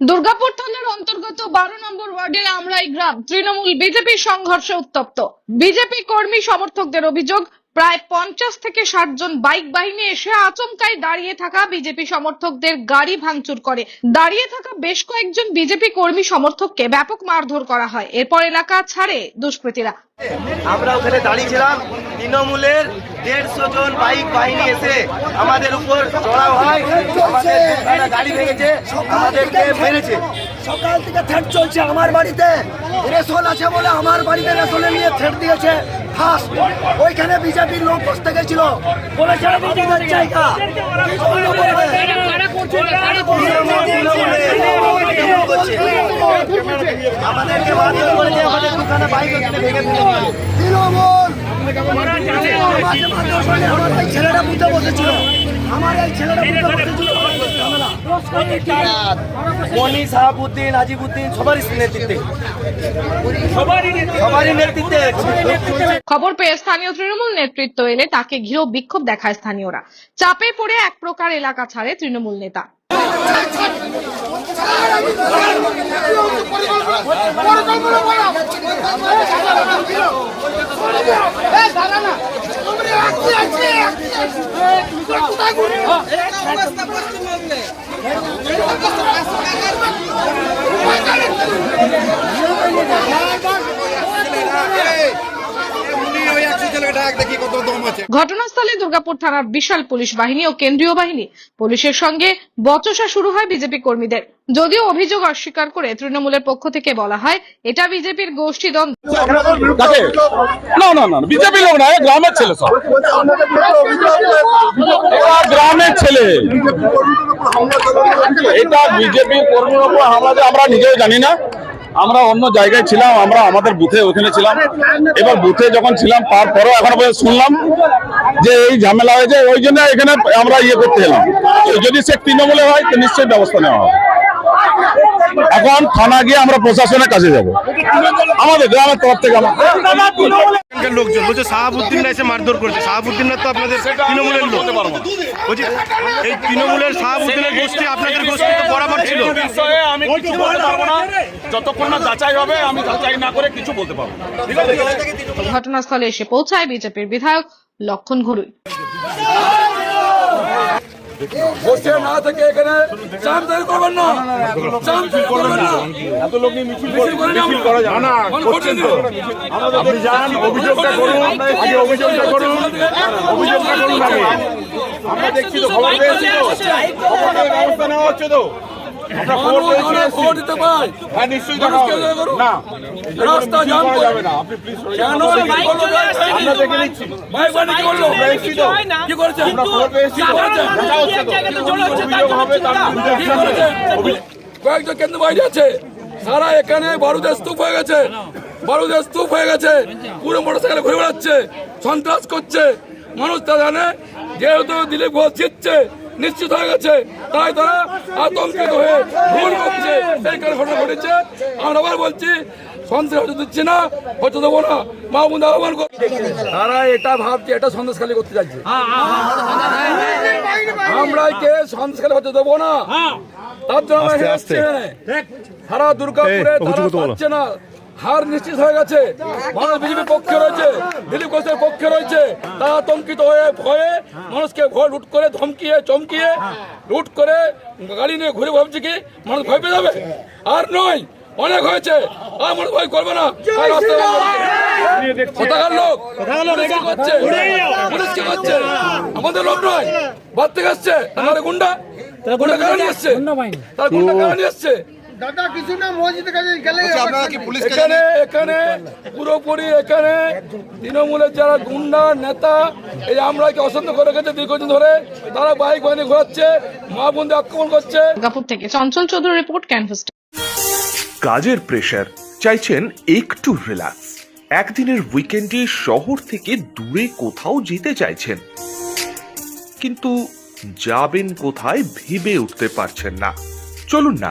দুর্গাপুর থানার অন্তর্গত বারো নম্বর গ্রাম, তৃণমূল বিজেপি সংঘর্ষে উত্তপ্ত। বিজেপি কর্মী সমর্থকদের অভিযোগ, প্রায় পঞ্চাশ থেকে ষাট জন বাইক বাহিনী এসে আচমকায় দাঁড়িয়ে থাকা বিজেপি সমর্থকদের গাড়ি ভাঙচুর করে। দাঁড়িয়ে থাকা বেশ কয়েকজন বিজেপি কর্মী সমর্থককে ব্যাপক মারধর করা হয়। এরপর এলাকা ছাড়ে দুষ্কৃতীরা। আমরা ওখানে দাঁড়িয়েছিলাম। তৃণমূলের দেড়শো জন বাইক বাহিনী এসে আমাদের উপর চড়াও হয়। আমাদের গাড়ি ভেঙেছে। আমাদেরকে মেরেছে। সকাল থেকে থ্রেট চলছে আমার বাড়িতে। রেশন আছে বলে আমার বাড়িতে রেশনে নিয়ে থ্রেট দিয়েছে। ফার্স্ট ওইখানে বিজেপির লোক বসতে গেছিল। বলেছে আমাদের ছেলেটা বুঝতে বসেছিল। আমার এই ছেলেটা বুঝতে বসেছিল। মনি সাহাবুদ্দিন আজিবুদ্দিন সবারই নেতৃত্বে সবারই নেতৃত্বে খবর পেয়ে স্থানীয় তৃণমূল নেতৃত্ব এলে তাকে ঘিরেও বিক্ষোভ দেখায় স্থানীয়রা চাপে পড়ে এক প্রকার এলাকা ছাড়ে তৃণমূল নেতা Hey! ঘটনাস্থলে দুর্গাপুর থানার বিশাল পুলিশ বাহিনী ও কেন্দ্রীয় বাহিনী পুলিশের সঙ্গে বচসা শুরু হয় বিজেপি কর্মীদের। যদিও অভিযোগ অস্বীকার করে তৃণমূলের পক্ষ থেকে বলা হয় এটা বিজেপির গোষ্ঠীদ্বন্দ্ব কাকে? না না না বিজেপি লোক না গ্রামের ছেলে সব। গ্রামের ছেলে। এটা বিজেপি কর্মীর উপর হামলা আমরা নিজেও জানি না। আমরা অন্য জায়গায় ছিলাম, আমরা আমাদের বুথে ওখানে ছিলাম। এবার বুথে যখন ছিলাম তারপরেও এখন পর্যন্ত শুনলাম যে এই ঝামেলা হয়েছে, ওই জন্য এখানে আমরা ইয়ে করতে এলাম। যদি সে তৃণমূলে হয়, তো নিশ্চয়ই ব্যবস্থা নেওয়া হবে। এখন থানা গিয়ে আমরা প্রশাসনের কাছে যাব। আমাদের গ্রামের তরফ থেকে লোকজন বলছে শাহাবুদ্দিনরা এসে মারধর করেছে। শাহাবুদ্দিনরা তো আপনাদের তৃণমূলের লোক। বলছি এই তৃণমূলের শাহাবুদ্দিনের গোষ্ঠী আপনাদের গোষ্ঠী তো বরাবর ছিল। আমি কিছু বলতে পারব না। যতক্ষণ না যাচাই হবে আমি যাচাই না করে কিছু বলতে পারব না। ঠিক আছে ঘটনাস্থলে এসে পৌঁছায় বিজেপির বিধায়ক লক্ষণ ঘরুই। বসে না থেকে এখানে তৈরি করবেন না। চাপ করবেন না। এত লোক নিয়ে মিছিল মিছিল করে মিছিল করা যাবে না। আপনি যান অভিযোগটা করুন আগে অভিযোগটা করুন অভিযোগটা করুন আগে। আমরা দেখছি তো খবর পেয়েছি তো। ব্যবস্থা নেওয়া হচ্ছে তো। হ্যাঁ কয়েকজন কেন্দ্র বাইরে আছে। সারা এখানে বারুদের স্তূপ হয়ে গেছে। বারুদের স্তূপ হয়ে গেছে। পুরো মোটরসাইকেল ঘুরে বেড়াচ্ছে সন্ত্রাস করছে। মানুষ তা জানে যেহেতু দিলীপ ঘোষ জিতছে নিশ্চিত হয়ে গেছে। তাই তারা আতঙ্কিত হয়ে ভুল করছে। সেই কারণে ঘটনা ঘটেছে। আমরা আবার বলছি সন্ত্রাস হতে দিচ্ছি না হতে দেবো না। মাহমুদ আহ্বান করছি তারা এটা ভাবছে এটা সন্দেশখালী করতে যাচ্ছে আমরা কে? সন্দেশখালী হতে দেবো না। তার জন্য আমরা সারা দুর্গাপুরে তারা পাচ্ছে না। হার নিশ্চিত হয়ে গেছে। মানুষ বিজেপির পক্ষে রয়েছে দিলীপ ঘোষের পক্ষে রয়েছে। তারা আতঙ্কিত হয়ে ভয়ে মানুষকে ভয় লুট করে ধমকিয়ে চমকিয়ে লুট করে গাড়ি নিয়ে ঘুরে ভাবছে কি মানুষ ভয় পেয়ে যাবে? আর নয় অনেক হয়েছে। আর মানুষ ভয় করবে না। কোথাকার লোক? করছে। পুলিশ কি করছে। আমাদের লোক নয়। বাদ থেকে আসছে। আমাদের গুন্ডা। গুন্ডা কারণ এসছে তার গুন্ডা কারণ এসছে এখানে। এখানে পুরোপুরি এখানে তৃণমূলের যারা গুন্ডা নেতা এই আমরা কি অসন্ত করে গেছে দীর্ঘদিন ধরে তারা বাইক বাহিনী ঘোরাচ্ছে মা বোনদের আক্রমণ করছে। দুর্গাপুর থেকে চঞ্চল চৌধুরী রিপোর্ট ক্যানভাস কাজের প্রেশার চাইছেন একটু রিল্যাক্স একদিনের উইকেন্ডে শহর থেকে দূরে কোথাও যেতে চাইছেন। কিন্তু যাবেন কোথায় ভেবে উঠতে পারছেন না। চলুন না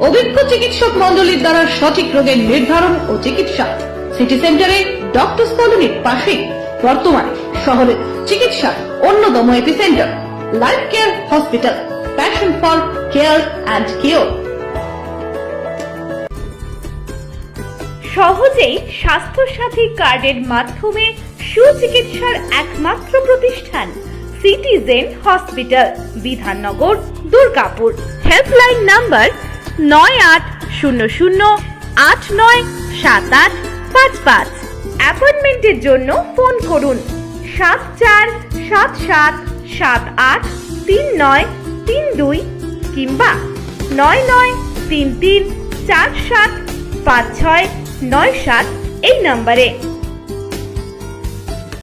অভিজ্ঞ চিকিৎসক মন্ডলীর দ্বারা সঠিক রোগের নির্ধারণ ও চিকিৎসা। সিটি সেন্টারে ডক্টর কলোনির পাশে বর্তমানে শহরের চিকিৎসা অন্যতম epicentre life care hospital passion for care and cure সহজেই স্বাস্থ্যসাথী কার্ডের মাধ্যমে সুচিকিৎসার একমাত্র প্রতিষ্ঠান citizen hospital Bidhannagar, Durgapur. Helpline number নয় আট শূন্য শূন্য আট নয় সাত আট পাঁচ পাঁচ। অ্যাপয়েন্টমেন্টের জন্য ফোন করুন। সাত চার সাত সাত সাত আট তিন নয় তিন দুই কিংবা নয় নয় তিন তিন চার সাত পাঁচ ছয় নয় সাত এই নম্বরে।